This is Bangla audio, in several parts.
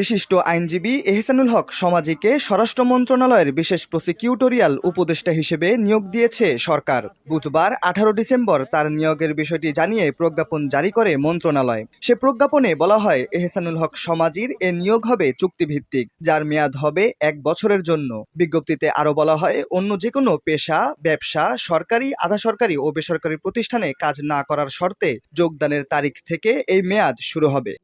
বিশিষ্ট আইনজীবী এহসানুল হক সমাজিকে স্বরাষ্ট্র মন্ত্রণালয়ের বিশেষ প্রসিকিউটোরিয়াল উপদেষ্টা হিসেবে নিয়োগ দিয়েছে সরকার। বুধবার, আঠারো ডিসেম্বর তার নিয়োগের বিষয়টি জানিয়ে প্রজ্ঞাপন জারি করে মন্ত্রণালয়। সে প্রজ্ঞাপনে বলা হয়, এহসানুল হক সমাজির এ নিয়োগ হবে চুক্তিভিত্তিক, যার মেয়াদ হবে এক বছরের জন্য। বিজ্ঞপ্তিতে আরও বলা হয়, অন্য যে কোনো পেশা, ব্যবসা, সরকারি আধা সরকারি ও বেসরকারি প্রতিষ্ঠানে কাজ না করার শর্তে যোগদানের তারিখ থেকে এই মেয়াদ শুরু হবে।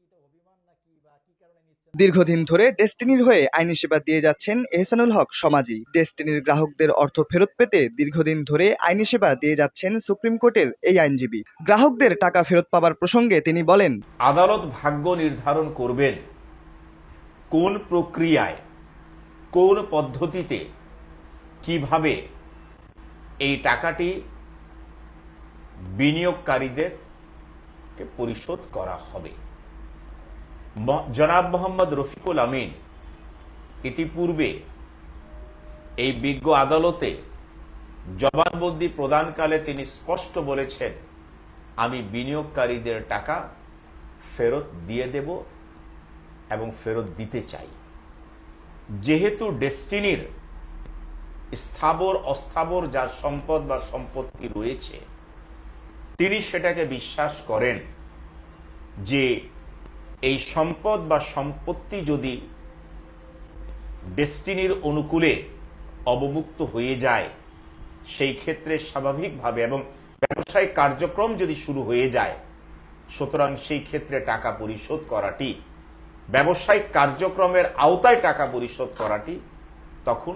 দীর্ঘদিন ধরে ডেস্টিনির হয়ে আইনি সেবা দিয়ে যাচ্ছেন এহসানুল হক সমাজি। ডেস্টিনির গ্রাহকদের অর্থ ফেরত পেতে দীর্ঘদিন ধরে আইনি সেবা দিয়ে যাচ্ছেন সুপ্রিম কোর্টের এই আইনজীবী। গ্রাহকদের টাকা ফেরত পাবার প্রসঙ্গে তিনি বলেন, আদালত ভাগ্য নির্ধারণ করবেন কোন প্রক্রিয়ায়, কোন পদ্ধতিতে, কীভাবে এই টাকাটি বিনিয়োগকারীদেরকে পরিশোধ করা হবে। জনাব মোহাম্মদ রফিকুল আমিন ইতিপূর্বে এই বিজ্ঞ আদালতে জবানবন্দি প্রদানকালে তিনি স্পষ্ট বলেছেন, আমি বিনিয়োগকারীদের টাকা ফেরত দিয়ে দেব এবং ফেরত দিতে চাই। যেহেতু ডেস্টিনির স্থাবর, অস্থাবর যা সম্পদ বা সম্পত্তি রয়েছে, তিনি সেটাকে বিশ্বাস করেন যে এই সম্পদ বা সম্পত্তি যদি ডেস্টিনির অনুকূলে অবমুক্ত হয়ে যায়, সেই ক্ষেত্রে স্বাভাবিকভাবে এবং ব্যবসায়িক কার্যক্রম যদি শুরু হয়ে যায়, সুতরাং সেই ক্ষেত্রে টাকা পরিশোধ করাটি, ব্যবসায়িক কার্যক্রমের আওতায় টাকা পরিশোধ করাটি তখন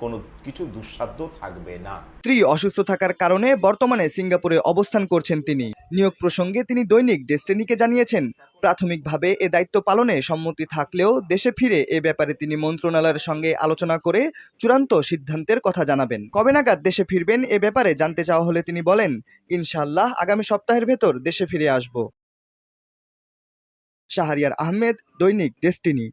কোনো কিছু দুঃসাধ্য থাকবে না। স্ত্রী অসুস্থ থাকার কারণে বর্তমানে সিঙ্গাপুরে অবস্থান করছেন তিনি। নিয়োগ প্রসঙ্গে তিনি দৈনিক ডেস্টিনিকে জানিয়েছেন, প্রাথমিকভাবে এ দায়িত্ব পালনে সম্মতি থাকলেও দেশে ফিরে এ ব্যাপারে তিনি মন্ত্রণালয়ের সঙ্গে আলোচনা করে চূড়ান্ত সিদ্ধান্তের কথা জানাবেন। কবে নাগাদ দেশে ফিরবেন এ ব্যাপারে জানতে চাওয়া হলে তিনি বলেন ইনশাল্লাহ আগামী সপ্তাহের ভেতর দেশে ফিরে আসব। শাহরিয়ার আহমেদ, দৈনিক ডেস্টিনি।